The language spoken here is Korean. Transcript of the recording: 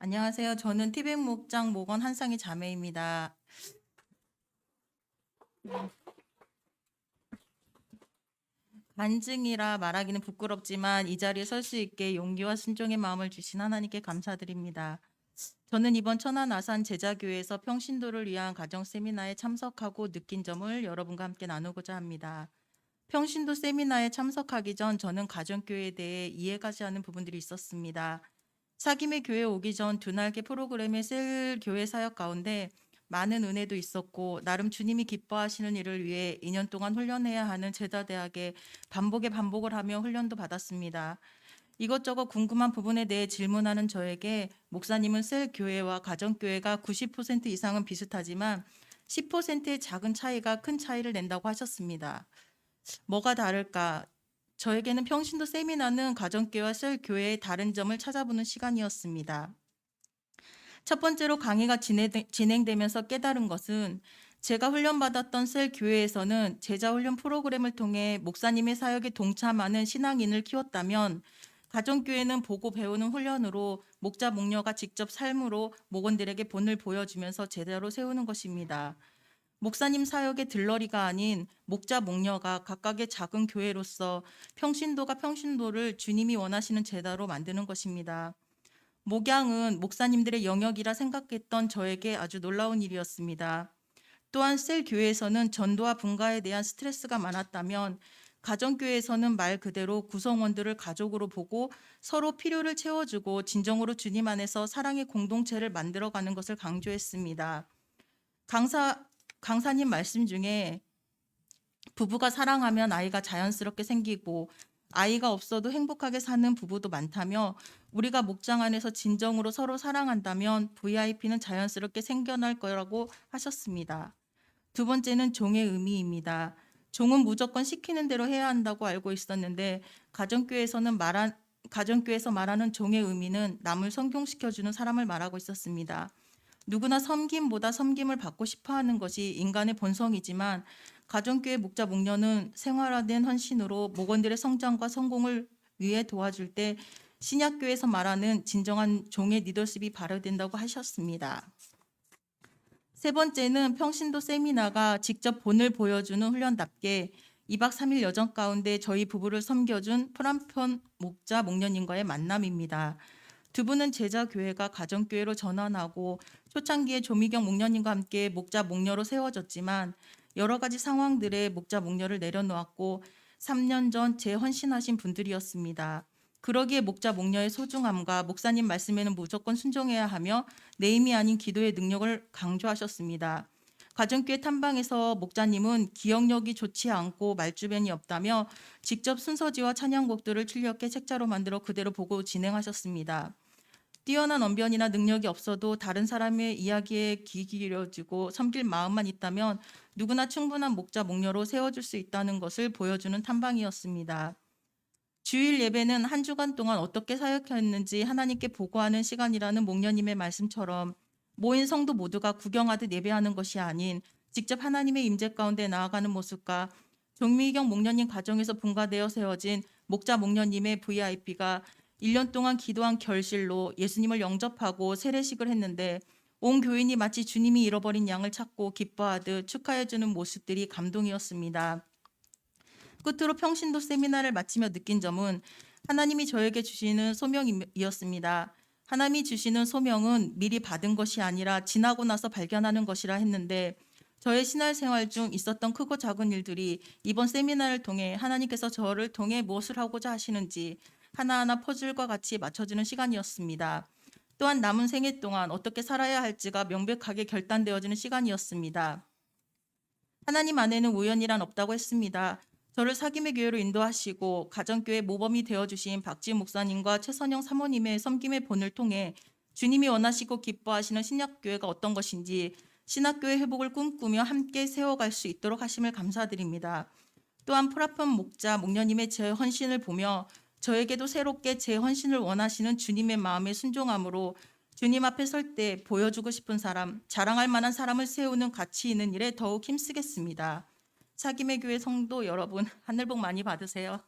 안녕하세요. 저는 티백 목장 목원 한상희 자매입니다. 간증이라 말하기는 부끄럽지만 이 자리에 설 수 있게 용기와 순종의 마음을 주신 하나님께 감사드립니다. 저는 이번 천안 아산 제자교회에서 평신도를 위한 가정 세미나에 참석하고 느낀 점을 여러분과 함께 나누고자 합니다. 평신도 세미나에 참석하기 전 저는 가정교회에 대해 이해가지 않는 부분들이 있었습니다. 사김의 교회 오기 전 두 날개 프로그램의 셀 교회 사역 가운데 많은 은혜도 있었고 나름 주님이 기뻐하시는 일을 위해 2년 동안 훈련해야 하는 제자 대학에 반복에 반복을 하며 훈련도 받았습니다. 이것저것 궁금한 부분에 대해 질문하는 저에게 목사님은 셀 교회와 가정교회가 90% 이상은 비슷하지만 10%의 작은 차이가 큰 차이를 낸다고 하셨습니다. 뭐가 다를까? 저에게는 평신도 세미나는 가정교회와 셀 교회의 다른 점을 찾아보는 시간이었습니다. 첫 번째로 강의가 진행되- 진행되면서 깨달은 것은 제가 훈련받았던 셀 교회에서는 제자 훈련 프로그램을 통해 목사님의 사역에 동참하는 신앙인을 키웠다면 가정교회는 보고 배우는 훈련으로 목자 목녀가 직접 삶으로 목원들에게 본을 보여주면서 제대로 세우는 것입니다. 목사님 사역의 들러리가 아닌 목자 목녀가 각각의 작은 교회로서 평신도가 평신도를 주님이 원하시는 제자로 만드는 것입니다. 목양은 목사님들의 영역이라 생각했던 저에게 아주 놀라운 일이었습니다. 또한 셀 교회에서는 전도와 분가에 대한 스트레스가 많았다면 가정교회에서는 말 그대로 구성원들을 가족으로 보고 서로 필요를 채워주고 진정으로 주님 안에서 사랑의 공동체를 만들어가는 것을 강조했습니다. 강사 강사님 말씀 중에 부부가 사랑하면 아이가 자연스럽게 생기고 아이가 없어도 행복하게 사는 부부도 많다며 우리가 목장 안에서 진정으로 서로 사랑한다면 VIP는 자연스럽게 생겨날 거라고 하셨습니다. 두 번째는 종의 의미입니다. 종은 무조건 시키는 대로 해야 한다고 알고 있었는데 가정교회에서는 말한 가정교회에서 말하는 종의 의미는 남을 성공시켜주는 사람을 말하고 있었습니다. 누구나 섬김보다 섬김을 받고 싶어 하는 것이 인간의 본성이지만 가정교회 목자 목녀는 생활화된 헌신으로 목원들의 성장과 성공을 위해 도와줄 때 신약교에서 말하는 진정한 종의 리더십이 발휘된다고 하셨습니다. 세 번째는 평신도 세미나가 직접 본을 보여주는 훈련답게 2박 3일 여정 가운데 저희 부부를 섬겨준 프람편 목자 목녀님과의 만남입니다. 두 분은 제자 교회가 가정 교회로 전환하고 초창기에 조미경 목녀님과 함께 목자 목녀로 세워졌지만 여러 가지 상황들에 목자 목녀를 내려놓았고 3년 전 재헌신하신 분들이었습니다. 그러기에 목자 목녀의 소중함과 목사님 말씀에는 무조건 순종해야 하며 내 힘이 아닌 기도의 능력을 강조하셨습니다. 가정교회 탐방에서 목자님은 기억력이 좋지 않고 말주변이 없다며 직접 순서지와 찬양곡들을 출력해 책자로 만들어 그대로 보고 진행하셨습니다. 뛰어난 언변이나 능력이 없어도 다른 사람의 이야기에 귀 기울여지고 섬길 마음만 있다면 누구나 충분한 목자 목녀로 세워줄 수 있다는 것을 보여주는 탐방이었습니다. 주일 예배는 한 주간 동안 어떻게 사역했는지 하나님께 보고하는 시간이라는 목녀님의 말씀처럼 모인 성도 모두가 구경하듯 예배하는 것이 아닌 직접 하나님의 임재 가운데 나아가는 모습과 종미경 목녀님 가정에서 분가되어 세워진 목자 목녀님의 VIP가 1년 동안 기도한 결실로 예수님을 영접하고 세례식을 했는데 온 교인이 마치 주님이 잃어버린 양을 찾고 기뻐하듯 축하해주는 모습들이 감동이었습니다. 끝으로 평신도 세미나를 마치며 느낀 점은 하나님이 저에게 주시는 소명이었습니다. 하나님이 주시는 소명은 미리 받은 것이 아니라 지나고 나서 발견하는 것이라 했는데 저의 신앙 생활 중 있었던 크고 작은 일들이 이번 세미나를 통해 하나님께서 저를 통해 무엇을 하고자 하시는지 하나하나 퍼즐과 같이 맞춰지는 시간이었습니다. 또한 남은 생애 동안 어떻게 살아야 할지가 명백하게 결단되어지는 시간이었습니다. 하나님 안에는 우연이란 없다고 했습니다. 저를 사김의 교회로 인도하시고 가정교회 모범이 되어주신 박지 목사님과 최선영 사모님의 섬김의 본을 통해 주님이 원하시고 기뻐하시는 신약교회가 어떤 것인지 신학교의 회복을 꿈꾸며 함께 세워갈 수 있도록 하심을 감사드립니다. 또한 프라폰 목자 목녀님의 제 헌신을 보며 저에게도 새롭게 제 헌신을 원하시는 주님의 마음에 순종함으로 주님 앞에 설 때 보여주고 싶은 사람, 자랑할 만한 사람을 세우는 가치 있는 일에 더욱 힘쓰겠습니다. 사김의 교회 성도 여러분, 하늘 복 많이 받으세요.